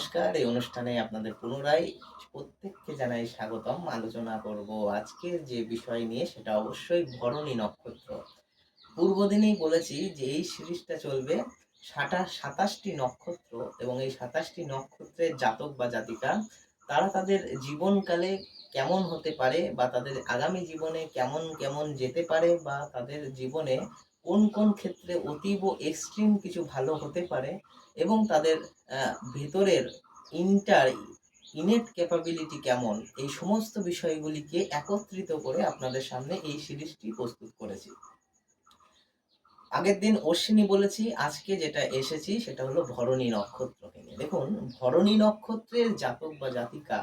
নমস্কার। এই অনুষ্ঠানে আপনাদের পুনরায় প্রত্যেককে জানাই স্বাগতম। আলোচনা করব আজকের যে বিষয় নিয়ে, সেটা অবশ্যই ভরণী নক্ষত্র। পূর্বদিনেই বলেছি যে এই সিরিজটা চলবে সাতা সাতাশটি নক্ষত্র এবং এই সাতাশটি নক্ষত্রের জাতক বা জাতিকা, তারা তাদের জীবনকালে কেমন হতে পারে বা তাদের আগামী জীবনে কেমন কেমন যেতে পারে বা তাদের জীবনে কোন কোন ক্ষেত্রে অতীব এক্সট্রিম কিছু ভালো হতে পারে এবং তাদের ভেতরের ইন্টার ইনেট ক্যাপাবিলিটি কেমন? এই সমস্ত বিষয়গুলিকে একত্রিত করে আপনাদের সামনে এই সিরিজটি প্রস্তুত করেছি। আগের দিন অশ্বিনী বলেছি, আজকে যেটা এসেছি সেটা হলো ভরণী নক্ষত্রকে নিয়ে। দেখুন, ভরণী নক্ষত্রের জাতক বা জাতিকা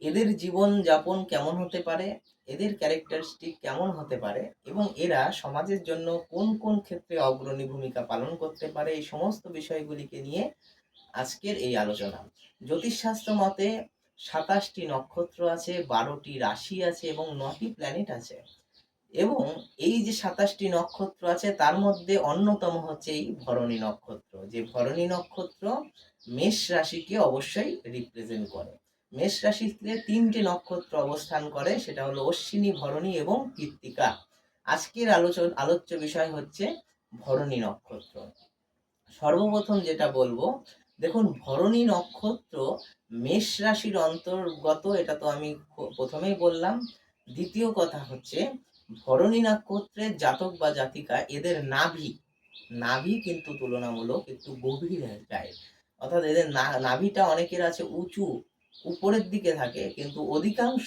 এদের জীবন যাপন কেমন হতে পারে? এদের ক্যারেক্টারিস্টিক কেমন হতে পারে? এবং এরা সমাজের জন্য কোন কোন ক্ষেত্রে অগ্রণী ভূমিকা পালন করতে পারে? এই সমস্ত বিষয়গুলিকে নিয়ে আজকের এই আলোচনা। জ্যোতিষশাস্ত্র মতে সাতাশটি নক্ষত্র আছে, বারোটি রাশি আছে এবং নটি প্ল্যানেট আছে। এবং এই যে সাতাশটি নক্ষত্র আছে, তার মধ্যে অন্যতম হচ্ছে এই ভরণী নক্ষত্র। যে ভরণী নক্ষত্র মেষ রাশিকে অবশ্যই রিপ্রেজেন্ট করে। মেষ রাশিতে তিনটে নক্ষত্র অবস্থান করে, সেটা হলো অশ্বিনী, ভরণী এবং কৃত্তিকা। আজকের আলোচন, আলোচ্য বিষয় হচ্ছে ভরণী নক্ষত্র। সর্বপ্রথম যেটা বলব, দেখুন, ভরণী নক্ষত্র মেষ রাশির অন্তর্গত, এটা তো আমি প্রথমেই বললাম। দ্বিতীয় কথা হচ্ছে, ভরণী নক্ষত্রের জাতক বা জাতিকা, এদের নাভি নাভি কিন্তু তুলনামূলক একটু গভীর যায়। অর্থাৎ এদের নাভিটা অনেকের আছে উঁচু উপরের দিকে থাকে, কিন্তু অধিকাংশ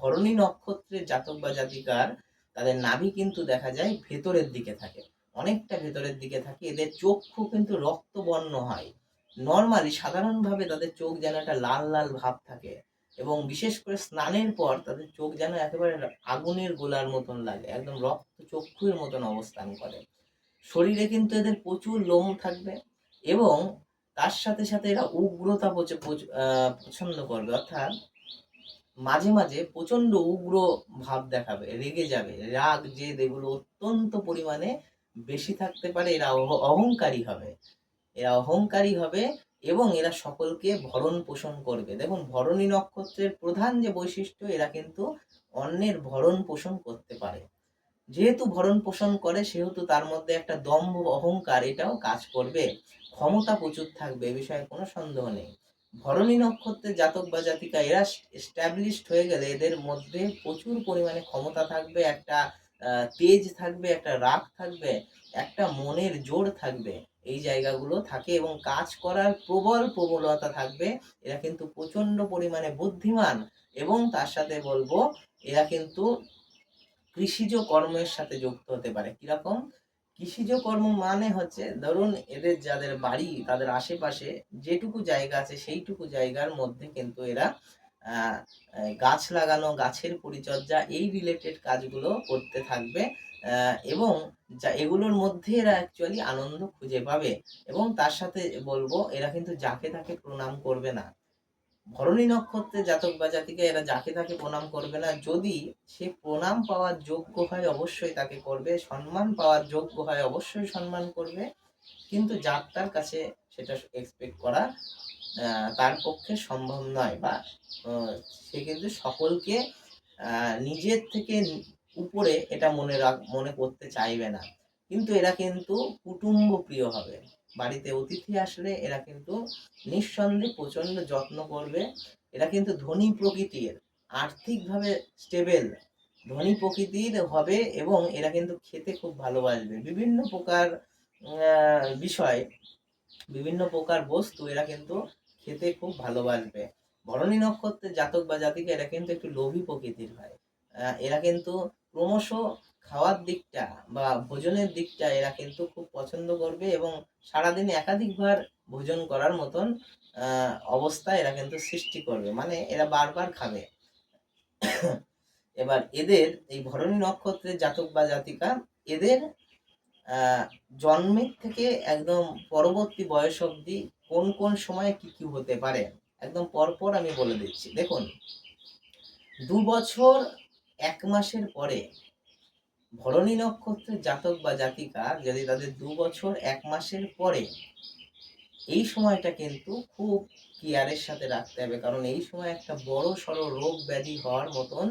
ভরণী নক্ষত্রের জাতক বা জাতিকার, তাদের নাভি কিন্তু দেখা যায় ভেতরের দিকে থাকে, অনেকটা ভেতরের দিকে থাকে। এদের চক্ষু কিন্তু রক্তবর্ণ হয়। নর্মালি সাধারণভাবে তাদের চোখ যেন একটা লাল লাল ভাব থাকে এবং বিশেষ করে স্নানের পর তাদের চোখ যেন একেবারে আগুনের গোলার মতন লাগে, একদম রক্ত চক্ষুর মতন অবস্থান করে। শরীরে কিন্তু এদের প্রচুর লোম থাকবে এবং তার সাথে সাথে এরা উগ্রতা পছন্দ করবে। অর্থাৎ মাঝে মাঝে প্রচণ্ড উগ্র ভাব দেখাবে, রেগে যাবে। রাগ, জেদ এগুলো অত্যন্ত পরিমাণে বেশি থাকতে পারে, এরা অহ- অহংকারী হবে। এরা অহংকারী হবে এবং এরা সকলকে ভরণ পোষণ করবে। দেখুন, ভরণী নক্ষত্রের প্রধান যে বৈশিষ্ট্য, এরা কিন্তু অন্যের ভরণ পোষণ করতে পারে। যেহেতু ভরণ পোষণ করে, সেহেতু তার মধ্যে একটা দম্ভ অহংকার এটাও কাজ করবে। ক্ষমতা প্রচুর থাকবে এ বিষয়ে কোনো সন্দেহ নেই। ভরণী নক্ষত্রের জাতক বা জাতিকা এরা এস্টাবলিশড হয়ে গেলে এদের মধ্যে প্রচুর পরিমাণে ক্ষমতা থাকবে, একটা তেজ থাকবে, একটা রাগ থাকবে, একটা মনের জোর থাকবে। এই জায়গাগুলো থাকে এবং কাজ করার প্রবল প্রবলতা থাকবে। এরা কিন্তু প্রচণ্ড পরিমাণে বুদ্ধিমান এবং তার সাথে বলব, এরা কিন্তু কৃষিজ কর্মের সাথে যুক্ত হতে পারে। কীরকম? কৃষিজ কর্ম মানে হচ্ছে, ধরুন এদের যাদের বাড়ি, তাদের আশেপাশে যেটুকু জায়গা আছে সেইটুকু জায়গার মধ্যে কিন্তু এরা গাছ লাগানো, গাছের পরিচর্যা, এই রিলেটেড কাজগুলো করতে থাকবে এবং যা এগুলোর মধ্যে এরা অ্যাকচুয়ালি আনন্দ খুঁজে পাবে। এবং তার সাথে বলব, এরা কিন্তু যাকে তাকে প্রণাম করবে না। ভরণী নক্ষত্রে জাতক বা জাতিকে এরা যাকে তাকে প্রণাম করবে না। যদি সে প্রণাম পাওয়ার যোগ্য হয়, অবশ্যই তাকে করবে। সম্মান পাওয়ার যোগ্য হয়, অবশ্যই সম্মান করবে। কিন্তু যার তার কাছে সেটা এক্সপেক্ট করা তার পক্ষে সম্ভব নয় বা সে কিন্তু সকলকে নিজের থেকে উপরে এটা মনে রাখ, মনে করতে চাইবে না। কিন্তু এরা কিন্তু কুটুম্ব প্রিয় হবে। বাড়িতে অতিথি আসলে এরা কিন্তু নিঃসন্দেহে প্রচণ্ড যত্ন করবে। এরা কিন্তু ধনী প্রকৃতির, আর্থিকভাবে স্টেবেল ধনী প্রকৃতির হবে এবং এরা কিন্তু খেতে খুব ভালোবাসবে। বিভিন্ন প্রকার বিষয়, বিভিন্ন প্রকার বস্তু এরা কিন্তু খেতে খুব ভালোবাসবে। ভরণী নক্ষত্রের জাতক বা জাতিকা এরা কিন্তু একটু লোভী প্রকৃতির হয়। এরা কিন্তু ক্রমশ খাওয়ার দিকটা বা ভোজনের দিকটা এরা কিন্তু খুব পছন্দ করবে এবং সারাদিন একাধিকবার ভোজন করার মতন অবস্থা এরা কিন্তু সৃষ্টি করবে। মানে এরা বারবার খাবে। এবার এদের এই ভরণী নক্ষত্রের জাতক বা জাতিকা, এদের জন্মের থেকে একদম পরবর্তী বয়স অবধি কোন কোন সময়ে কি কি হতে পারে, একদম পরপর আমি বলে দিচ্ছি। দেখুন, দু বছর এক মাসের পরে ভরণী নক্ষত্রের জাতক বা জাতিকা যদি তাদের দু বছর, এক মাসের পরে এই সময়টা কিন্তু খুব কেয়ারের সাথে রাখতে হবে। কারণ এই সময় একটা বড় সড়ো রোগ ব্যাধি হওয়ার মতন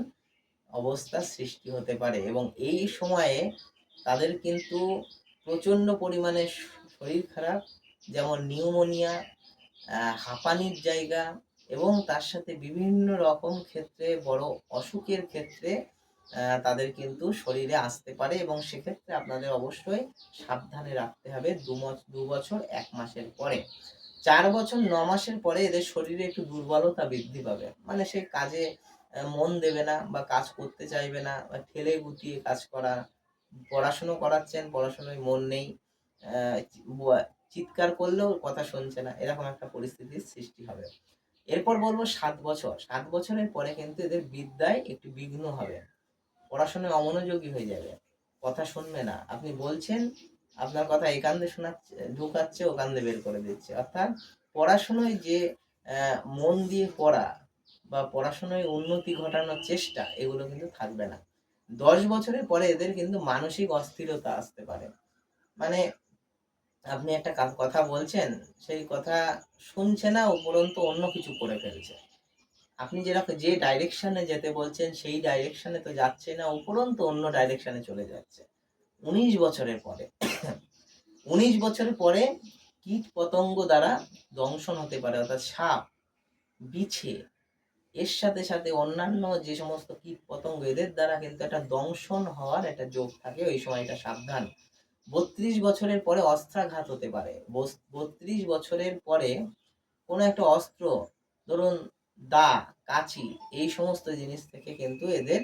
অবস্থার সৃষ্টি হতে পারে এবং এই সময়ে তাদের কিন্তু প্রচণ্ড পরিমাণে শরীর খারাপ, যেমন নিউমোনিয়া হাঁপানির জায়গা এবং তার সাথে বিভিন্ন রকম ক্ষেত্রে বড় অসুখের ক্ষেত্রে তাদের কিন্তু শরীরে আসতে পারে এবং সেক্ষেত্রে আপনাদের অবশ্যই সাবধানে রাখতে হবে দু বছর, এক মাসের পরে। চার বছর, ন মাসের পরে এদের শরীরে একটু দুর্বলতা বৃদ্ধি পাবে। মানে সে কাজে মন দেবে না বা কাজ করতে চাইবে না বা ঠেলে গুটিয়ে কাজ করা, পড়াশুনো করাচ্ছেন, পড়াশুনোয় মন নেই চিৎকার করলেও কথা শুনছে না, এরকম একটা পরিস্থিতির সৃষ্টি হবে। এরপর বলব সাত বছর। সাত বছরের পরে কিন্তু এদের বিদ্যায় একটু বিঘ্ন হবে। পড়াশোনায় অমনোযোগী হয়ে যাবে। কথা শুনবে না। আপনি বলছেন, আপনার কথা এই কান্দে শোনাচ্ছে, ঢুকাচ্ছে, ও কান্দে বের করে দিচ্ছে। অর্থাৎ পড়াশোনায় যে মন দিয়ে পড়া বা পড়াশোনায় উন্নতি ঘটানোর চেষ্টা, এগুলো কিন্তু থাকবে না। দশ বছরের পরে এদের কিন্তু মানসিক অস্থিরতা আসতে পারে। মানে আপনি একটা কথা বলছেন, সেই কথা শুনছে না উপরন্তু অন্য কিছু করে ফেলছে। আপনি যেরকম যে ডাইরেকশনে যেতে বলছেন, সেই ডাইরেকশনে তো যাচ্ছে না, উপরন্তু অন্য ডাইরেকশনে চলে যাচ্ছে। উনিশ বছরের পরে, উনিশ বছরের পরে কীট পতঙ্গ দ্বারা দংশন হতে পারে, অর্থাৎ সাপ, বিছে, এর সাথে সাথে অন্যান্য যে সমস্ত কীট পতঙ্গ এদের দ্বারা কিন্তু একটা দংশন হওয়ার একটা যোগ থাকে, ওই সময়টা সাবধান। বত্রিশ বছরের পরে অস্ত্রাঘাত হতে পারে। বত্রিশ বছরের পরে কোনো একটা অস্ত্র, ধরুন দা কাঁচি এই সমস্ত জিনিস থেকে কিন্তু এদের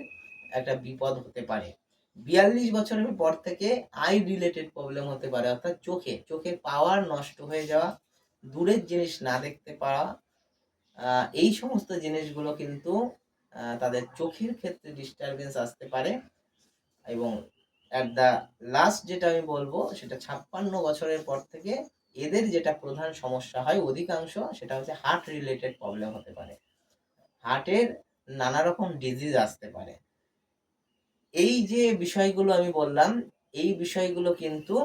একটা বিপদ হতে পারে। বিয়াল্লিশ বছরের পর থেকে আই রিলেটেড প্রবলেম হতে পারে, অর্থাৎ চোখে চোখের পাওয়ার নষ্ট হয়ে যাওয়া, দূরের জিনিস না দেখতে পাওয়া এই সমস্ত জিনিসগুলো কিন্তু তাদের চোখের ক্ষেত্রে ডিস্টারবেন্স আসতে পারে এবং অ্যাট দ্য লাস্ট যেটা আমি বলব, সেটা ছাপ্পান্ন বছরের পর থেকে এদের যেটা প্রধান সমস্যা হয় অধিকাংশ, সেটা হচ্ছে হার্ট রিলেটেড প্রবলেম হতে পারে। হার্টের নানা রকম ডিজিজ আসতে পারে। এই যে বিষয়গুলো আমি বললাম, এই বিষয়গুলো কিন্তু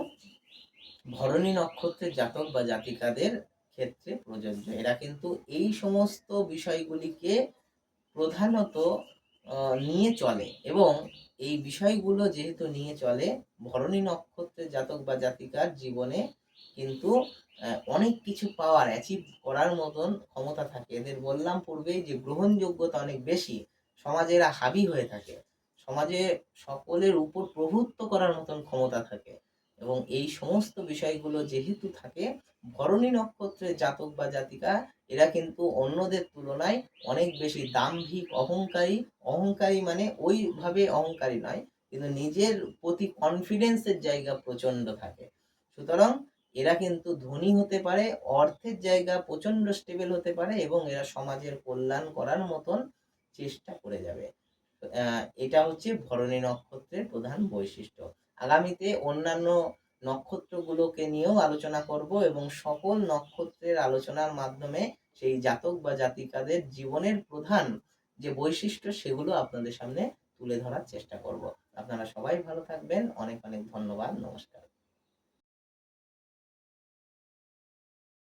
ভরণী নক্ষত্রের জাতক বা জাতিকাদের ক্ষেত্রে প্রযোজ্য। এরা কিন্তু এই সমস্ত বিষয়গুলিকে প্রধানত নিয়ে চলে এবং এই বিষয়গুলো যেহেতু নিয়ে চলে, ভরণী নক্ষত্রের জাতক বা জাতিকার জীবনে কিন্তু অনেক কিছু পাওয়ার অ্যাচিভ করার মতন ক্ষমতা থাকে। এদের বললাম পূর্বেই যে গ্রহণযোগ্যতা অনেক বেশি সমাজে এরা হাবি হয়ে থাকে। সমাজে সকলের উপর প্রভুত্ব করার মতন ক্ষমতা থাকে। এবং এই সমস্ত বিষয়গুলো যেহেতু থাকে, ভরণী নক্ষত্রের জাতক বা জাতিকা, এরা কিন্তু অন্যদের তুলনায় অনেক বেশি দাম্ভিক, অহংকারী। অহংকারী মানে ওইভাবে অহংকারী নয়, কিন্তু নিজের প্রতি কনফিডেন্সের জায়গা প্রচণ্ড থাকে। সুতরাং এরা কিন্তু ধনী হতে পারে, অর্থের জায়গা প্রচণ্ড স্টেবল হতে পারে এবং এরা সমাজের কল্যাণ করার মতন চেষ্টা করে যাবে। এটা হচ্ছে ভরণী নক্ষত্রের প্রধান বৈশিষ্ট্য। আগামীতে অন্যান্য নক্ষত্রগুলোকে নিয়েও আলোচনা করব এবং সকল নক্ষত্রের আলোচনার মাধ্যমে সেই জাতক বা জাতিকাদের জীবনের প্রধান যে বৈশিষ্ট্য সেগুলো আপনাদের সামনে তুলে ধরার চেষ্টা করব। আপনারা সবাই ভালো থাকবেন। অনেক অনেক ধন্যবাদ। নমস্কার।